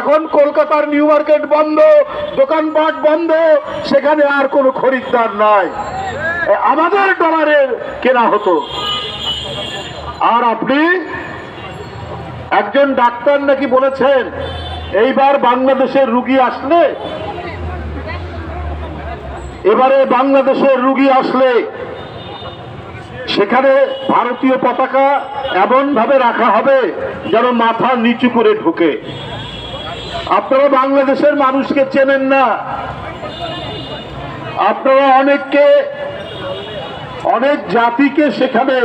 এখন কলকাতার new market বন্ধ, দোকানপাট বন্ধ, সেখানে আর কোনো খরিদ্দার নাই। আমাদের ডলারের কেনা হতো। আর আপনি একজন ডাক্তার নাকি বলেছেন, এইবার বাংলাদেশের রুগী আসলে, এবারে বাংলাদেশের রুগী আসলে সেখানে ভারতীয় পতাকা এমন ভাবে রাখা হবে যেন মাথা নিচু করে ঢুকে। আপনারা বাংলাদেশের মানুষকে চেনেন না। আপনারা অনেককে, অনেক জাতিকে সেখানে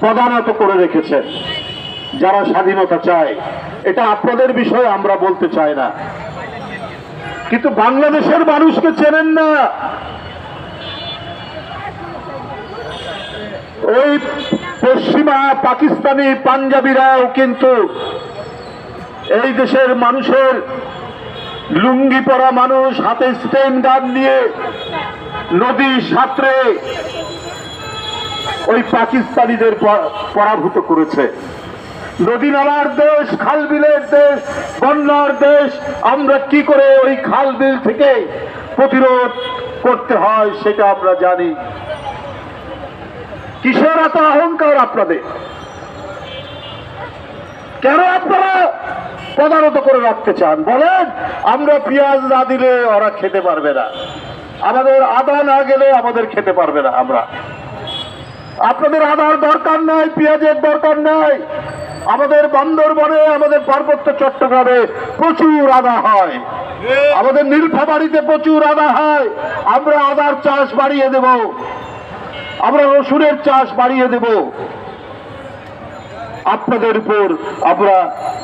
প্রধানত করে রেখেছেন, যারা স্বাধীনতা চায়। এটা আপনাদের বিষয়ে আমরা বলতে চাই না। কিন্তু বাংলাদেশের মানুষকে চেনেন না। ওই পশ্চিমা পাকিস্তানি পাঞ্জাবিরাও কিন্তু এই দেশের মানুষের লুঙ্গি পরা মানুষ, হাতে স্টেন গান নিয়ে নদী সাঁতরে ওই পাকিস্তানিদের পরাভূত করেছে। নদী নালার দেশ খাল বিলের দেশ, বন্যার দেশ, আমরা কি করে ওই খাল বিল থেকে প্রতিরোধ করতে হয় সেটা আমরা জানি। কিসের এত অহংকার আপনাদের? কেন আপনারা প্রধানত করে রাখতে চান? বলেন, আমরা পেঁয়াজ না দিলে ওরা খেতে পারবে না। আমাদের আদা না গেলে আমাদের খেতে পারবে না আমরা। আপনাদের আদার দরকার নাই, পেঁয়াজের দরকার নাই। আমাদের বান্দরবনে, আমাদের পার্বত্য চট্টগ্রামে প্রচুর আদা হয়। আমাদের নীলফামারিতে প্রচুর আদা হয়। আমরা আদার চাষ বাড়িয়ে দেব। আমরা রসুনের চাষ বাড়িয়ে দেব। আপনাদের উপর আমরা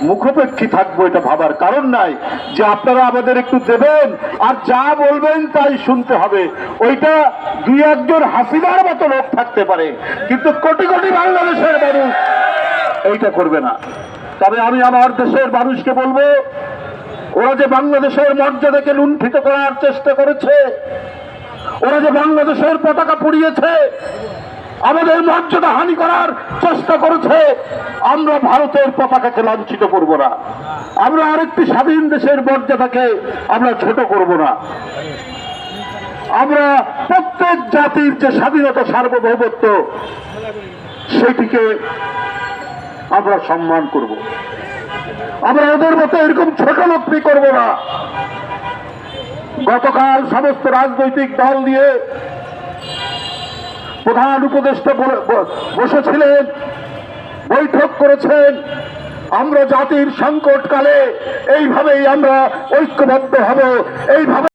মুখোপেক্ষী থাকব, এটা ভাবার কারণ নাই। যে আপনারা আমাদের একটু দেবেন, আর যা বলবেন তাই শুনতে হবে। ওইটা দুই একজন হাসিনার মতো লোক থাকতে পারে, কিন্তু কোটি কোটি বাংলাদেশের মানুষ এইটা করবে না। তবে আমি আমার দেশের মানুষকে বলব, ওরা যে বাংলাদেশের মর্যাদাকে লুণ্ঠিত করার চেষ্টা করেছে ওরা যে বাংলাদেশের পতাকা পুড়িয়েছে, আমাদের মর্যাদা হানি করার চেষ্টা করেছে, আমরা ভারতের পতাকাকে লাঞ্ছিত করব না। আমরা আরেকটি স্বাধীন দেশের মর্যাদাকে আমরা ছোট করব না। আমরা প্রত্যেক জাতির যে স্বাধীনতা, সার্বভৌমত্ব, সেটিকে আমরা সম্মান করব। আমরা ওদের মতো এরকম ছোট লোকটি করব না? গতকাল সমস্ত রাজনৈতিক দল নিয়ে প্রধান উপদেষ্টা বসেছিলেন, বৈঠক করেছেন। আমরা জাতির সংকটকালে এইভাবেই আমরা ঐক্যবদ্ধ হব, এইভাবে